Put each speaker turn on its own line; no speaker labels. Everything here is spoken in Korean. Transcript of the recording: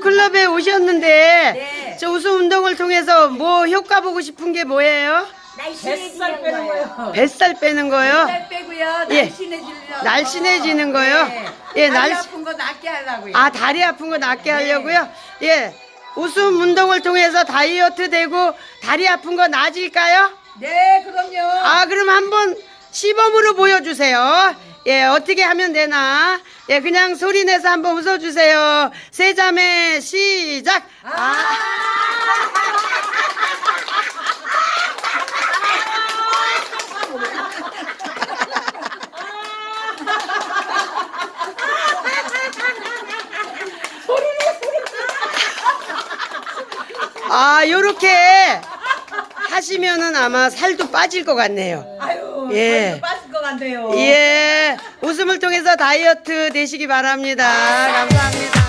클럽에 오셨는데
네.
저 웃음 운동을 통해서 뭐 효과 보고 싶은 게 뭐예요?
뱃살 빼는 거요.
뱃살 빼는 거요?
뱃살 빼고요.
예.
날씬해지려고.
날씬해지는 거요?
네.
예,
다리
날씬-
아픈 거 낫게 하려고요.
아 다리 아픈 거 낫게 하려고요? 예. 웃음 운동을 통해서 다이어트 되고 다리 아픈 거 나아질까요?
네, 그럼요.
아 그럼 한번 시범으로 보여주세요. 예 어떻게 하면 되나? 예 그냥 소리 내서 한번 웃어주세요. 세자매 시작. 아. 아 요렇게 하시면은 아마 살도 빠질 것 같네요.
아유,
예.
예. 빠질 것 같네요.
예, 웃음을 통해서 다이어트 되시기 바랍니다. 감사합니다.